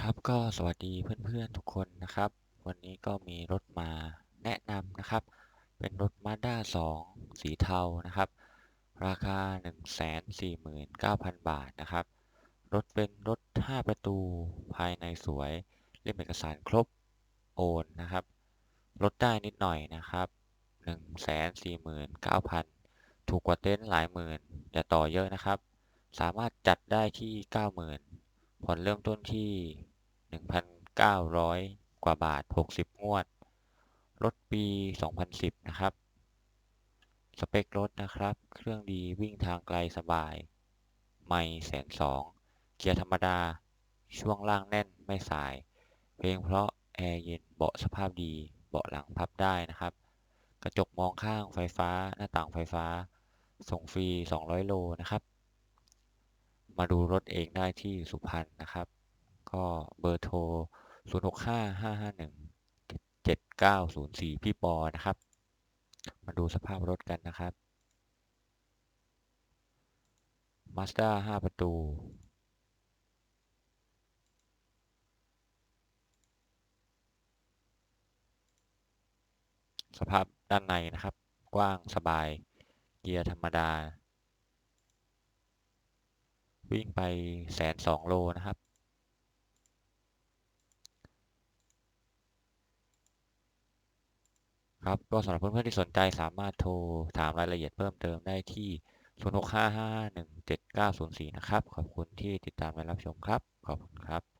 ครับก็สวัสดีเพื่อนๆทุกคนนะครับ วันนี้ก็มีรถมาแนะนำนะครับ เป็นรถ Mazda 2 สีเทานะครับ ราคา 149,000 บาทนะครับ รถเป็นรถ 5 ประตูภายในสวยเล่มเอกสารครบโอนนะครับลดได้นิดหน่อยนะครับ 149,000 ถูกกว่าเต็นท์หลายหมื่นอย่าต่อเยอะนะครับ สามารถจัดได้ที่ 90,000 ผ่อนเริ่มต้นที่ 1,900 กว่าบาท 60 งวด รถปี 2010 นะครับ สเปครถนะครับ เครื่องดีวิ่งทางไกลสบาย ไม่แสนสอง เกียร์ธรรมดา ช่วงล่างแน่นไม่สาย เพลงเพราะ แอร์เย็น เบาะสภาพดี เบาะหลังพับได้นะครับ กระจกมองข้างไฟฟ้า หน้าต่างไฟฟ้า ส่งฟรี 200 โลนะครับ มาดูรถเองได้ที่สุพรรณนะครับ ก็เบอร์โทร 0655517904 พี่ปอนะครับ มาดูสภาพรถกันนะครับ Mazda 5 ประตูสภาพด้านในนะครับ กว้างสบาย เกียร์ธรรมดา วิ่งไปแสนสองโลนะครับ ครับก็สำหรับเพื่อนๆที่สนใจสามารถโทรถามรายละเอียดเพิ่มเติมได้ที่ 0655 17904นะครับ ขอบคุณที่ติดตามและรับชมครับ ขอบคุณครับ